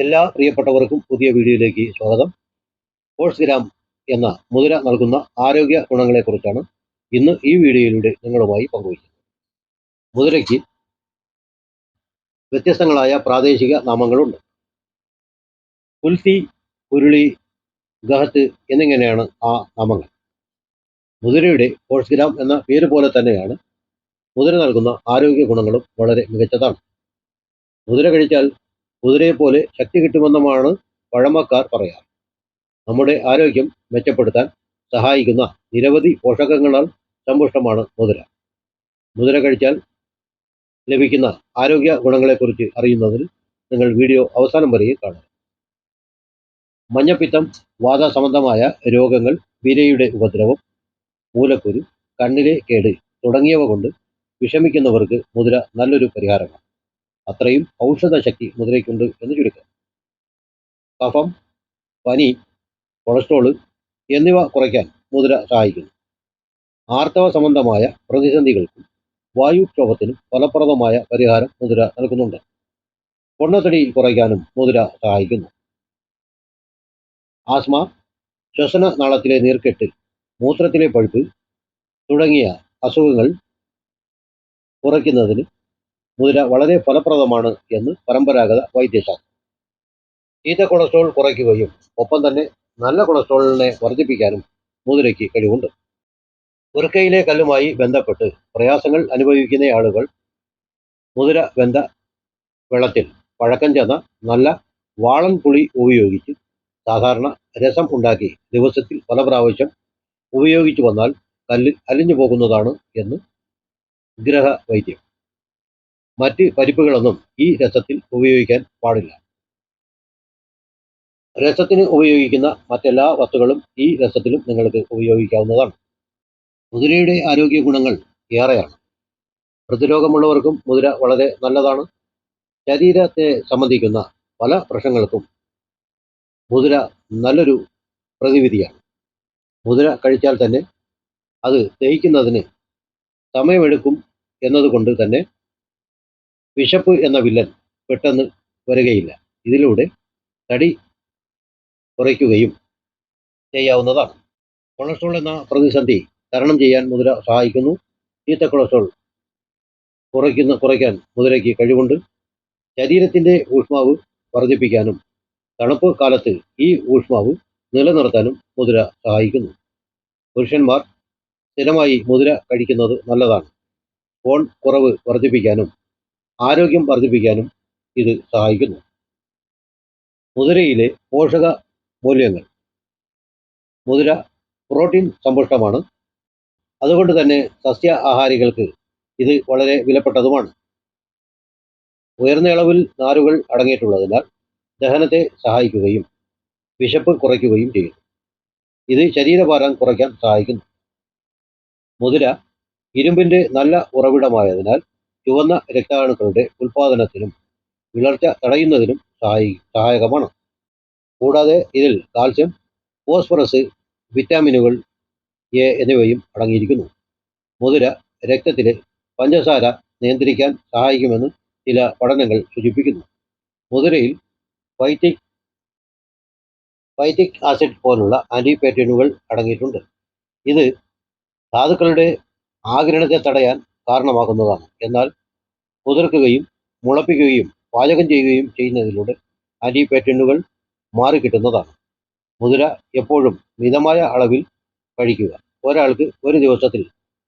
എല്ലാ പ്രിയപ്പെട്ടവർക്കും പുതിയ വീഡിയോയിലേക്ക് സ്വാഗതം. സ്പോർട്സ് ഗ്രാം എന്ന മുതിര നൽകുന്ന ആരോഗ്യ ഗുണങ്ങളെക്കുറിച്ചാണ് ഇന്ന് ഈ വീഡിയോയിലൂടെ നിങ്ങളുമായി പങ്കുവയ്ക്കുന്നത്. മുതിരയ്ക്ക് വ്യത്യസ്തങ്ങളായ പ്രാദേശിക നാമങ്ങളുണ്ട്. പുൽത്തി ഉരുളി ഗഹത്ത് എന്നിങ്ങനെയാണ് ആ നാമങ്ങൾ. മുതിരയുടെ സ്പോർട്സ് ഗ്രാം എന്ന പേര് പോലെ തന്നെയാണ് മുതിര നൽകുന്ന ആരോഗ്യ ഗുണങ്ങളും വളരെ മികച്ചതാണ്. മുതിര കഴിച്ചാൽ കുതിരയെപ്പോലെ ശക്തി കിട്ടുമെന്നുമാണ് പഴമക്കാർ പറയാറ്. നമ്മുടെ ആരോഗ്യം മെച്ചപ്പെടുത്താൻ സഹായിക്കുന്ന നിരവധി പോഷകങ്ങളാൽ സമ്പുഷ്ടമാണ് മുതിര. മുതിര കഴിച്ചാൽ ലഭിക്കുന്ന ആരോഗ്യ ഗുണങ്ങളെക്കുറിച്ച് അറിയുന്നതിന് നിങ്ങൾ വീഡിയോ അവസാനം വരെയും കാണുക. മഞ്ഞപ്പിത്തം വാദ സംബന്ധമായ രോഗങ്ങൾ വിരയുടെ ഉപദ്രവം മൂലക്കുരു കണ്ണിലെ കേട് തുടങ്ങിയവ കൊണ്ട് വിഷമിക്കുന്നവർക്ക് മുതിര നല്ലൊരു പരിഹാരമാണ്. അത്രയും ഔഷധശക്തി മുതിരയ്ക്കുണ്ട് എന്ന് ചുരുക്കം. കഫം പനി കൊളസ്ട്രോൾ എന്നിവ കുറയ്ക്കാൻ മുതിര സഹായിക്കുന്നു. ആർത്തവ സംബന്ധമായ പ്രതിസന്ധികൾക്കും വായുക്ഷോഭത്തിനും ഫലപ്രദമായ പരിഹാരം മുതിര നൽകുന്നുണ്ട്. പൊണ്ണത്തടി കുറയ്ക്കാനും മുതിര സഹായിക്കുന്നു. ആസ്മ ശ്വസന നാളത്തിലെ നീർക്കെട്ട് മൂത്രത്തിലെ പഴുപ്പ് തുടങ്ങിയ അസുഖങ്ങൾ കുറയ്ക്കുന്നതിന് മുതിര വളരെ ഫലപ്രദമാണ് എന്ന് പരമ്പരാഗത വൈദ്യശാസ്ത്രം ചീത്ത കൊളസ്ട്രോൾ കുറയ്ക്കുകയും ഒപ്പം തന്നെ നല്ല കൊളസ്ട്രോളിനെ വർദ്ധിപ്പിക്കാനും മുതിരയ്ക്ക് കഴിവുണ്ട്. ഉറക്കയിലെ കല്ലുമായി ബന്ധപ്പെട്ട് പ്രയാസങ്ങൾ അനുഭവിക്കുന്ന ആളുകൾ മുതിര വെന്ത വെള്ളത്തിൽ പഴക്കം ചെന്ന നല്ല വാളൻ പുളി ഉപയോഗിച്ച് സാധാരണ രസം ഉണ്ടാക്കി ദിവസത്തിൽ പല പ്രാവശ്യം ഉപയോഗിച്ചു വന്നാൽ കല്ല് അലിഞ്ഞു പോകുന്നതാണ് എന്ന് ഗ്രഹ വൈദ്യം മറ്റ് പരിപ്പുകളൊന്നും ഈ രസത്തിൽ ഉപയോഗിക്കാൻ പാടില്ല. രസത്തിന് ഉപയോഗിക്കുന്ന മറ്റെല്ലാ വസ്തുക്കളും ഈ രസത്തിലും നിങ്ങൾക്ക് ഉപയോഗിക്കാവുന്നതാണ്. മുതിരയുടെ ആരോഗ്യ ഗുണങ്ങൾ ഏറെയാണ്. പ്രതിരോധമുള്ളവർക്കും മുതിര വളരെ നല്ലതാണ്. ശരീരത്തെ സംബന്ധിക്കുന്ന പല പ്രശ്നങ്ങൾക്കും മുതിര നല്ലൊരു പ്രതിവിധിയാണ്. മുതിര കഴിച്ചാൽ തന്നെ അത് ദഹിക്കുന്നതിന് സമയമെടുക്കും എന്നതുകൊണ്ട് തന്നെ വിശപ്പ് എന്ന വില്ലൻ പെട്ടെന്ന് വരികയില്ല. ഇതിലൂടെ തടി കുറയ്ക്കുകയും ചെയ്യാവുന്നതാണ്. കൊളസ്ട്രോൾ എന്ന പ്രതിസന്ധി തരണം ചെയ്യാൻ മുതിര സഹായിക്കുന്നു. ചീത്ത കൊളസ്ട്രോൾ കുറയ്ക്കുന്ന കുറയ്ക്കാൻ മുതിരയ്ക്ക് കഴിവുണ്ട്. ശരീരത്തിന്റെ ഊഷ്മാവ് വർദ്ധിപ്പിക്കാനും തണുപ്പ് കാലത്ത് ഈ ഊഷ്മാവ് നിലനിർത്താനും മുതിര സഹായിക്കുന്നു. പുരുഷന്മാർ സ്ഥിരമായി മുതിര കഴിക്കുന്നത് നല്ലതാണ്. ഫോൺ കുറവ് വർദ്ധിപ്പിക്കാനും ആരോഗ്യം വർദ്ധിപ്പിക്കാനും ഇത് സഹായിക്കുന്നു. മുതിരയിലെ പോഷക മൂല്യങ്ങൾ. മുതിര പ്രോട്ടീൻ സമ്പുഷ്ടമാണ്. അതുകൊണ്ട് തന്നെ സസ്യ ആഹാരികൾക്ക് ഇത് വളരെ വിലപ്പെട്ടതുമാണ്. ഉയർന്ന അളവിൽ നാരുകൾ അടങ്ങിയിട്ടുള്ളതിനാൽ ദഹനത്തെ സഹായിക്കുകയും വിശപ്പ് കുറയ്ക്കുകയും ചെയ്യുന്നു. ഇത് ശരീരഭാരം കുറയ്ക്കാൻ സഹായിക്കുന്നു. മുതിര ഇരുമ്പിന്റെ നല്ല ഉറവിടമായതിനാൽ ചുവന്ന രക്താണുക്കളുടെ ഉൽപാദനത്തിനും വിളർച്ച തടയുന്നതിനും സഹായി സഹായകമാണ്. കൂടാതെ ഇതിൽ കാൽസ്യം ഫോസ്ഫറസ് വിറ്റാമിനുകൾ എ എന്നിവയും അടങ്ങിയിരിക്കുന്നു. മുതിര രക്തത്തിലെ പഞ്ചസാര നിയന്ത്രിക്കാൻ സഹായിക്കുമെന്ന് ചില പഠനങ്ങൾ സൂചിപ്പിക്കുന്നു. മുതിരയിൽ ഫൈറ്റിക് ഫൈറ്റിക് ആസിഡ് പോലുള്ള ആന്റിപേറ്റനുകൾ അടങ്ങിയിട്ടുണ്ട്. ഇത് ധാതുക്കളുടെ ആകിരണത്തെ തടയാൻ കാരണമാകുന്നതാണ്. എന്നാൽ കുതിർക്കുകയും മുളപ്പിക്കുകയും പാചകം ചെയ്യുകയും ചെയ്യുന്നതിലൂടെ ആന്റിപേറ്റനുകൾ മാറിക്കിട്ടുന്നതാണ്. മുതിര എപ്പോഴും മിതമായ അളവിൽ കഴിക്കുക. ഒരാൾക്ക് ഒരു ദിവസത്തിൽ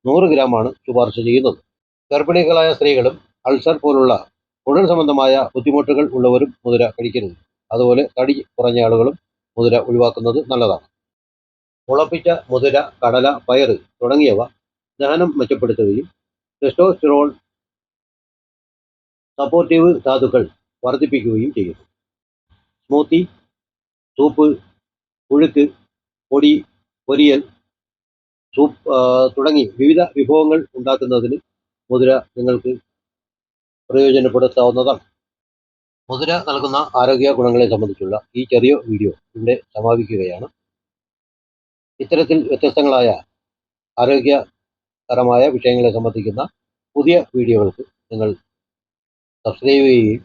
നൂറ് ഗ്രാമാണ് ശുപാർശ ചെയ്യുന്നത്. ഗർഭിണികളായ സ്ത്രീകളും അൾസർ പോലുള്ള കുടൽ സംബന്ധമായ ബുദ്ധിമുട്ടുകൾ ഉള്ളവരും മുതിര കഴിക്കരുത്. അതുപോലെ തടി കുറഞ്ഞ ആളുകളും മുതിര ഒഴിവാക്കുന്നത് നല്ലതാണ്. മുളപ്പിച്ച മുതിര കടല പയറ് തുടങ്ങിയവ ദഹനം മെച്ചപ്പെടുത്തുകയും ടെസ്റ്റോസ്റ്റിറോൺ സപ്പോർട്ടീവ് ധാതുക്കൾ വർദ്ധിപ്പിക്കുകയും ചെയ്യുന്നു. സ്മൂത്തി സൂപ്പ് പുഴുക്ക് പൊടി പൊരിയൽ സൂപ്പ് തുടങ്ങി വിവിധ വിഭവങ്ങൾ ഉണ്ടാക്കുന്നതിന് മുതിര നിങ്ങൾക്ക് പ്രയോജനപ്പെടുത്താവുന്നതാണ്. മുതിര നൽകുന്ന ആരോഗ്യ ഗുണങ്ങളെ സംബന്ധിച്ചുള്ള ഈ ചെറിയ വീഡിയോ ഇവിടെ സമാപിക്കുകയാണ്. ഇത്തരത്തിൽ വ്യത്യസ്തങ്ങളായ ആരോഗ്യകരമായ വിഷയങ്ങളെ സംബന്ധിക്കുന്ന പുതിയ വീഡിയോകൾക്ക് നിങ്ങൾ സബ്സ്ക്രൈബ് ചെയ്യുകയും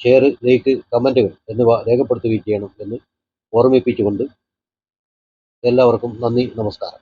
ഷെയർ ലൈക്ക് കമന്റുകൾ എന്നിവ രേഖപ്പെടുത്തുകയും ചെയ്യണം എന്ന് ഓർമ്മിപ്പിച്ചുകൊണ്ട് എല്ലാവർക്കും നന്ദി നമസ്കാരം.